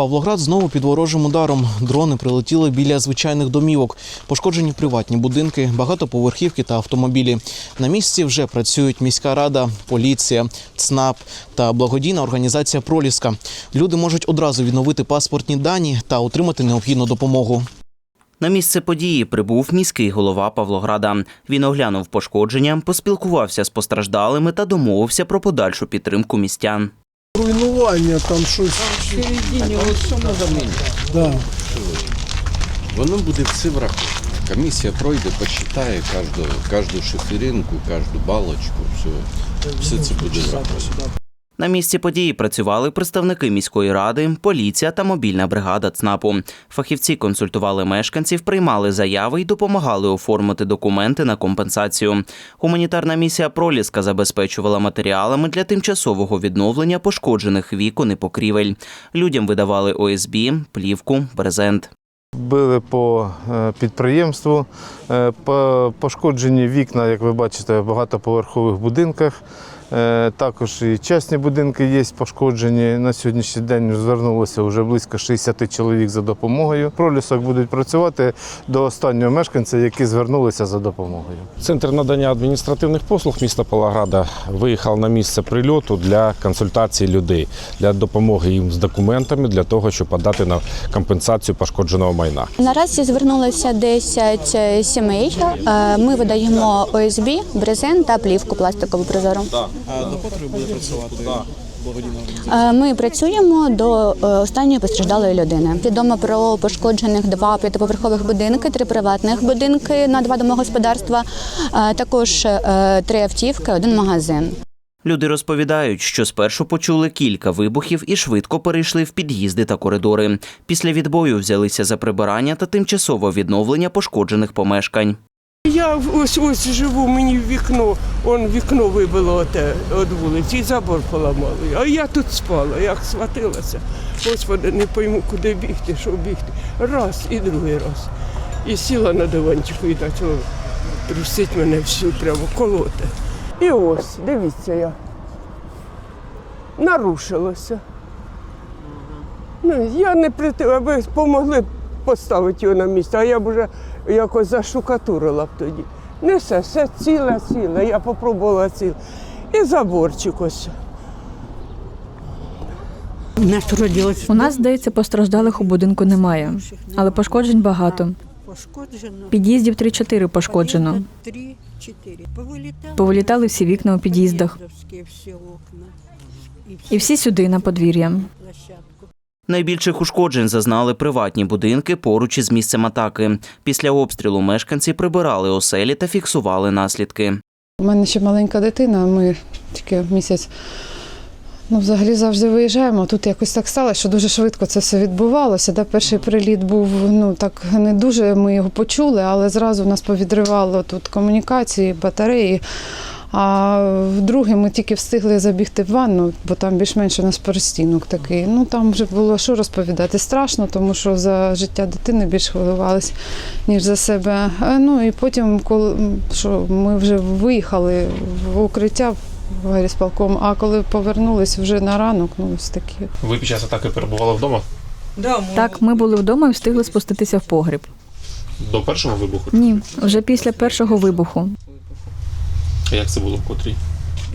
Павлоград знову під ворожим ударом. Дрони прилетіли біля звичайних домівок. Пошкоджені приватні будинки, багатоповерхівки та автомобілі. На місці вже працюють міська рада, поліція, ЦНАП та благодійна організація Проліска. Люди можуть одразу відновити паспортні дані та отримати необхідну допомогу. На місце події прибув міський голова Павлограда. Він оглянув пошкодження, поспілкувався з постраждалими та домовився про подальшу підтримку містян. Руйнування, там щось. середині, от що ми замінили. Да. Воно буде все враховано. Комісія пройде, почитає кожну, кожну шиферинку, кожну балочку, все, все це буде враховано. На місці події працювали представники міської ради, поліція та мобільна бригада ЦНАПу. Фахівці консультували мешканців, приймали заяви й допомагали оформити документи на компенсацію. Гуманітарна місія Проліска забезпечувала матеріалами для тимчасового відновлення пошкоджених вікон і покрівель. Людям видавали ОСБ, плівку, брезент. Били по е, підприємству, е, по- пошкоджені вікна, як ви бачите, в багатоповерхових будинках. Е, Також і частні будинки є пошкоджені. На сьогоднішній день звернулося вже близько 60 чоловік за допомогою. Пролісок будуть працювати до останнього мешканця, які звернулися за допомогою. Центр надання адміністративних послуг міста Павлограда виїхав на місце прильоту для консультації людей, для допомоги їм з документами, для того, щоб подати на компенсацію пошкодженого майна. Наразі звернулося 10 е, сімей. Е, Ми видаємо ОСБ, брезент та плівку пластикову прозору. А до котрої буде працювати благодійна Е, Ми працюємо до е, останньої постраждалої людини. Відомо про пошкоджених два п'ятиповерхових будинки, три приватних будинки на два домогосподарства, е, також три автівки, один магазин. Люди розповідають, що спершу почули кілька вибухів і швидко перейшли в під'їзди та коридори. Після відбою взялися за прибирання та тимчасове відновлення пошкоджених помешкань. Я ось ось живу, мені в вікно, он вікно вибило оте від вулиці, і забор поламали. А я тут спала, як схватилася. Господи, не пойму, куди бігти, що бігти. Раз і другий раз. І сіла на диванчику і почала трусить мене всю прямо колоти. І ось, дивіться я. Нарушилося. Ну, я не прити, аби помогли поставити його на місце, а я б вже якось заштукатурила б тоді. Не все, все ціле, ціле. Я попробувала ціле. І заборчик ось. У нас, здається, постраждалих у будинку немає, але пошкоджень багато. Під'їздів 3-4 пошкоджено. Повилітали всі вікна у під'їздах. І всі сюди, на подвір'я. Найбільших ушкоджень зазнали приватні будинки поруч із місцем атаки. Після обстрілу мешканці прибирали оселі та фіксували наслідки. У мене ще маленька дитина, ми тільки місяць. Ну, взагалі завжди виїжджаємо. Тут якось так сталося, що дуже швидко це все відбувалося. Да? Перший приліт був ну так не дуже. Ми його почули, але зразу нас повідривало тут комунікації, батареї. А вдруге ми тільки встигли забігти в ванну, бо там більш-менш у нас перестінок такий. Ну там вже було що розповідати. Страшно, тому що за життя дитини більш хвилювалися, ніж за себе. Е, Ну і потім, коли що ми вже виїхали в укриття в гарісполком, а коли повернулись вже на ранок, ну ось такі. Ви під час атаки перебували вдома Так, ми були вдома і встигли спуститися в погріб. до першого вибуху? Ні, вже після першого вибуху. А як це було в котрій?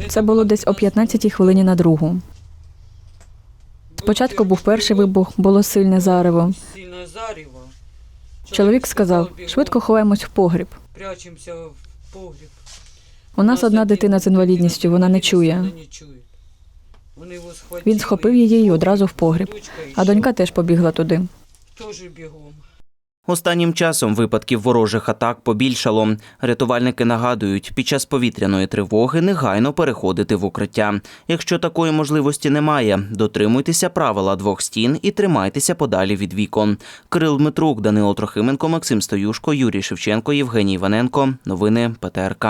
Це було десь о 15-й хвилині на другу. Спочатку був перший вибух, було сильне зарево. Сильне заріво. Чоловік сказав: швидко ховаємось в погріб. Прячемося в погріб. У нас одна дитина з інвалідністю, вона не чує. Він схопив її і одразу в погріб. А донька теж побігла туди. Теж бігом. Останнім часом випадків ворожих атак побільшало. Рятувальники нагадують, під час повітряної тривоги негайно переходити в укриття. Якщо такої можливості немає, дотримуйтеся правила двох стін і тримайтеся подалі від вікон. Кирил Дмитрук, Данило Трохименко, Максим Стоюшко, Юрій Шевченко, Євгеній Іваненко. Новини ПТРК.